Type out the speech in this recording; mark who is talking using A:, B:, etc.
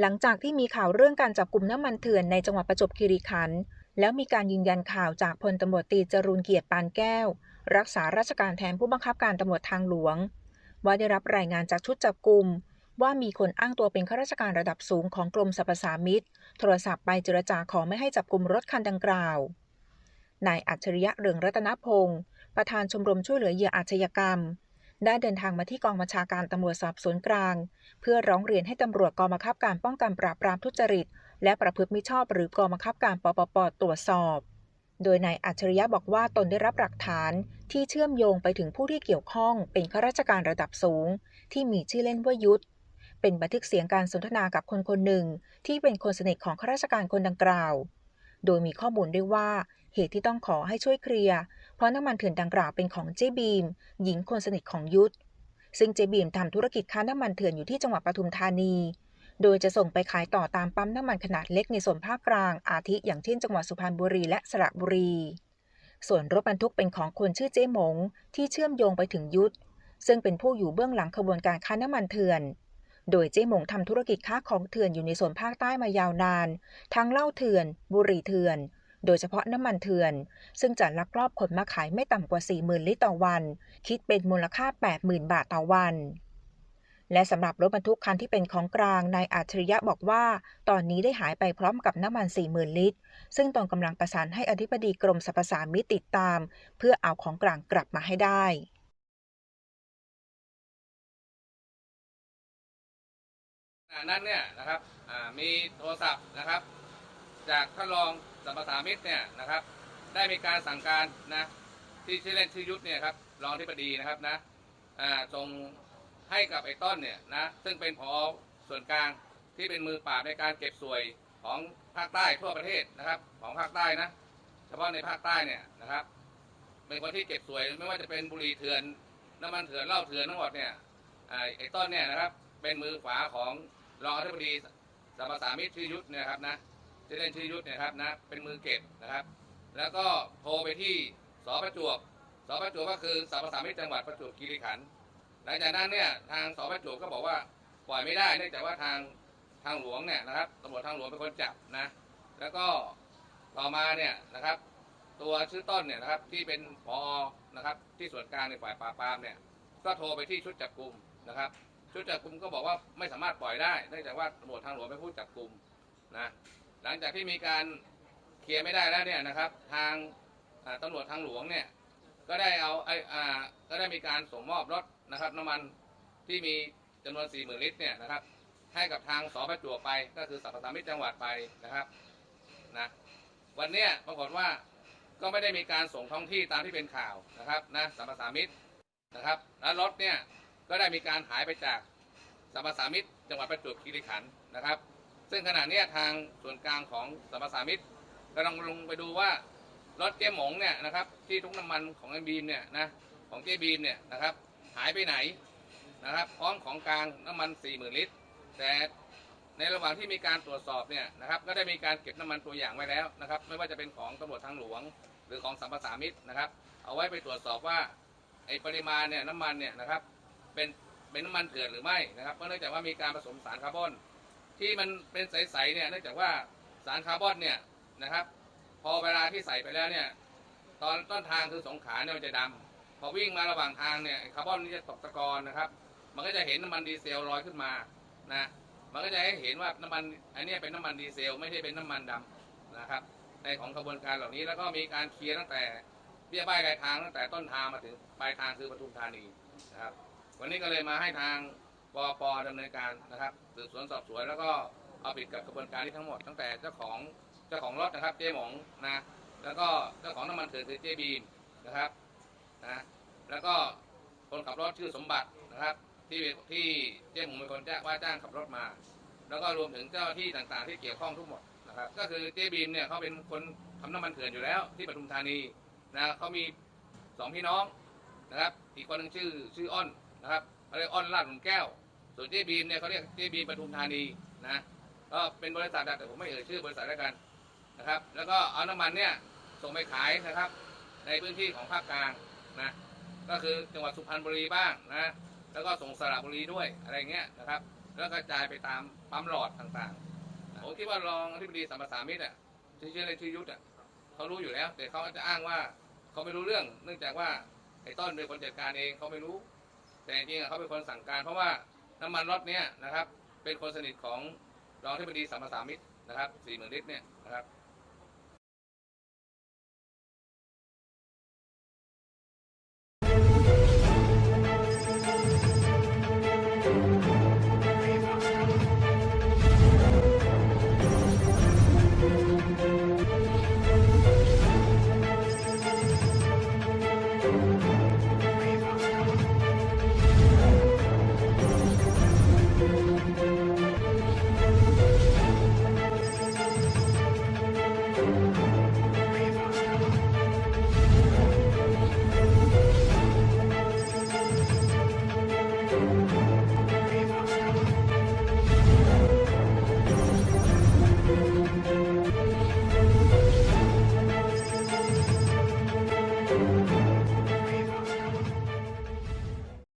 A: หลังจากที่มีข่าวเรื่องการจับกลุ่มน้ำมันเถื่อนในจังหวัดประจวบคีรีขันธ์แล้วมีการยืนยันข่าวจากพลตำรวจตีจรูนเกียรติปานแก้ว รักษาราชการแทนผู้บังคับการตำรวจทางหลวง ว่าได้รับรายงานจากชุดจับกลุ่มว่ามีคนอ้างตัวเป็นข้าราชการระดับสูงของกรมสรรพสามิตโทรศัพท์ไปเจรจาขอไม่ให้จับกลุ่มรถคันดังกล่าว นายอัจฉริยะเรืองรัตนพงศ์ประธานชมรมช่วยเหลือเหยื่ออาชญากรรม ได้เดินทางมาที่กองบัญชาการตำรวจสอบสวนกลาง เพื่อร้องเรียนให้ตำรวจกองบังคับการป้องกันปราบปรามทุจริต และประพฤติมิชอบหรือกองบังคับการปปปตรวจสอบ โดยนายอัจฉริยะบอกว่าตนได้รับหลักฐานที่เชื่อมโยงไปถึงผู้ที่เกี่ยวข้อง เป็นข้าราชการระดับสูง ที่มีชื่อเล่นว่ายุทธเป็นบันทึกเสียงการสนทนากับคนคนหนึ่ง ที่เป็นคนสนิทของข้าราชการคนดังกล่าว โดยมีข้อมูลด้วยว่า เหตุที่ต้องขอให้ช่วยเคลียร์เพราะน้ำมันเถื่อนดังกล่าวเป็นของเจบีม หญิงคนสนิทของยุทธซึ่งเจบีมทำธุรกิจค้าน้ำมันเถื่อนอยู่ที่จังหวัดปทุมธานี โดยจะส่งไปขายต่อตามปั๊มน้ำมันขนาดเล็กในส่วนภาคกลาง อาทิอย่างเช่นจังหวัดสุพรรณบุรีและสระบุรี ส่วนรถบรรทุกเป็นของคนชื่อเจ๊หมง ที่เชื่อมโยงไปถึงยุทธซึ่งเป็นผู้อยู่เบื้องหลังขบวนการค้าน้ำมันเถื่อน โดยเจ๊หมงทำธุรกิจค้าของเถื่อนอยู่ในส่วนภาคใต้มายาวนาน ทั้งเหล้าเถื่อน บุหรี่เถื่อน โดยเฉพาะน้ำมันเถื่อน ซึ่งจะลักลอบขนมาขายไม่ต่ำกว่า 40,000 ลิตรต่อวัน คิดเป็นมูลค่า 80,000 บาทต่อวัน และสำหรับรถบรรทุกคันที่เป็นของกลาง นายอัจฉริยะบอกว่า ตอนนี้ได้หายไปพร้อมกับน้ำมัน 40,000 ลิตร ซึ่งตนกำลังประสานให้อธิบดีกรมสรรพสามิตติดตาม เพื่อเอาของกลางกลับมาให้ได้
B: นั้นเนี่ยนะครับมีโทรศัพท์นะครับ จากท่านรองสัมปทามิตรเนี่ยนะครับ ได้มีการสั่งการนะที่ชื่อเล่นชื่อยุทธเนี่ยครับรองที่ปดีนะครับนะส่งให้กับไอ้ต้นเนี่ยนะซึ่งเป็นพอส่วนกลางที่เป็นมือปราบในการเก็บสวยของภาคใต้ทั่วประเทศนะครับ ของภาคใต้นะเฉพาะในภาคใต้เนี่ยนะครับเป็นคนที่เก็บสวยไม่ว่าจะเป็นบุหรี่เถื่อนน้ำมันเถื่อนเหล้าเถื่อนทั้งหมดเนี่ยไอ้ต้นเนี่ยนะครับเป็นมือขวาของรองอธิบดีสัมปสามิตรชื่อยุทธเนี่ยครับนะ ชื่อเล่นชื่อยุทธนี่ยครับนะเป็นมือเก็บนะครับ แล้วก็โทรไปที่สประจวบสประจวบก็คือสัมปสามิตจังหวัดประจวบคีรีขันธ์หลังจากนั้นเนี่ยทางสประจวบก็บอกว่าปล่อยไม่ได้เนื่องจากว่าทางทางหลวงเนี่ยนะครับตำรวจทางหลวงเป็นคนจับนะ แล้วก็ต่อมาเนี่ยนะครับ ตัวชื่อต้นเนี่ยนะครับที่เป็นพอนะครับที่ส่วนกลางในฝ่ายปราบปรามเนี่ยก็โทรไปที่ชุดจับกลุ่มนะครับ ชุดจับกลุ่มก็บอกว่าไม่สามารถปล่อยได้เนื่องจากว่าตำรวจทางหลวงเป็นผู้จับกลุ่มนะ หลังจากที่มีการเคลียร์ไม่ได้แล้วเนี่ยนะครับ ทางอ่าตำรวจทางหลวงเนี่ยก็ได้เอาไอ้อ่าก็ได้มีการส่งมอบรถนะครับน้ำมันที่มีจำนวน4 0,000ลิตรเนี่ยนะครับ ให้กับทางสประจวบไปก็คือสพสามิตจังหวัดไปนะครับนะวันเนี้ยปรากฏว่าก็ไม่ได้มีการส่งท้องที่ตามที่เป็นข่าวนะครับนะสพสามิตนะครับแล้วรถเนี่ยก็ได้มีการหายไปจากสพสามิตจังหวัดประจวบคีรีขันธ์นะครับ ซึ่งขณะนี้ทางส่วนกลางของสรรสามิตกำลังลงไปดูว่ารถเจ๊หมงเนี่ยนะครับที่ทุกน้ำมันของไอ้บีมเนี่ยนะของเจ๊บีมเนี่ยนะครับหายไปไหนนะครับพร้อมของกลางน้ำมัน 40,000 ลิตร แต่ในระหว่างที่มีการตรวจสอบเนี่ยนะครับก็ได้มีการเก็บน้ำมันตัวอย่างไว้แล้วนะครับไม่ว่าจะเป็นของตำรวจทางหลวง หรือของสัมปสามิตนะครับ เอาไว้ไปตรวจสอบว่าไอ้ปริมาณเนี่ยน้ำมันเนี่ยนะครับเป็นเป็นน้ำมันเถื่อนหรือไม่นะครับเพราะเนื่องจากว่ามีการผสมสารคาร์บอน ที่มันเป็นใสๆเนี่ยเนื่องจากว่าสารคาร์บอนเนี่ยนะครับ พอเวลาที่ใส่ไปแล้วเนี่ย ตอนต้นทางคือสงขาเนี่ยมันจะดำพอวิ่งมาระหว่างทางเนี่ยคาร์บอนนี่จะตกตะกอนนะครับ มันก็จะเห็นน้ำมันดีเซลลอยขึ้นมานะมันก็จะให้เห็นว่าน้ำมันอันเนี้ยเป็นน้ำมันดีเซล ไม่ใช่เป็นน้ำมันดำนะครับ ในของกระบวนการเหล่านี้แล้วก็มีการเคลียร์ตั้งแต่เบี้ยบ้ายปลายทางตั้งแต่ต้นทางมาถึงปลายทางคือปทุมธานีนะครับ วันนี้ก็เลยมาให้ทาง ปอปดำเนินการนะครับสืบสวนสอบสวนแล้วก็เอาผิดกับกระบวนการที่ทั้งหมด ตั้งแต่เจ้าของเจ้าของรถนะครับเจ๊หมงนะแล้วก็เจ้าของน้ำมันเถื่อนคือเจ๊บีมนะครับนะแล้วก็คนขับรถชื่อสมบัตินะครับ ที่ที่เจ๊หมงเป็นคนจ้างว่าจ้างขับรถมา แล้วก็รวมถึงเจ้าที่ต่างๆ ที่เกี่ยวข้องทุกหมดนะครับก็คือเจ๊บีมเนี่ยเขาเป็นคนทำน้ำมันเถื่อนอยู่แล้ว ที่ปทุมธานีนะเขามีสองพี่น้องนะครับ อีกคนหนึงชื่อชื่ออ้อนนะครับ เขาเรียกอ้อนลาดหลุมแก้ว ส่วนเจบีมเนี่ยเขาเรียกเจบีมปทุมธานีนะก็เป็นบริษัทแต่ผมไม่เอ่ยชื่อบริษัทแล้วกันนะครับ แล้วก็เอาน้ำมันเนี่ยส่งไปขายนะครับ ในพื้นที่ของภาคกลางนะก็คือจังหวัดสุพรรณบุรีบ้างนะแล้วก็ส่งสระบุรีด้วยอะไรเงี้ยนะครับ แล้วกระจายไปตามปั๊มหลอดต่างๆผมคิดว่ารองอธิบดีสัมปทามิตรอะชื่อเล่นชื่อยุทธอะเขารู้อยู่แล้ว แต่เขาจะอ้างว่าเขาไม่รู้เรื่อง เนื่องจากว่าไอ้ต้นเป็นคนจัดการเองเขาไม่รู้ แต่จริงๆอะเขาเป็นคนสั่งการเพราะว่าน้ำมันรถเนี้ยนะครับเป็นคนสนิทของรองอธิบดีสัมปสามิตรนะครับสี่หมื่นลิตรเนี่ยนะครับ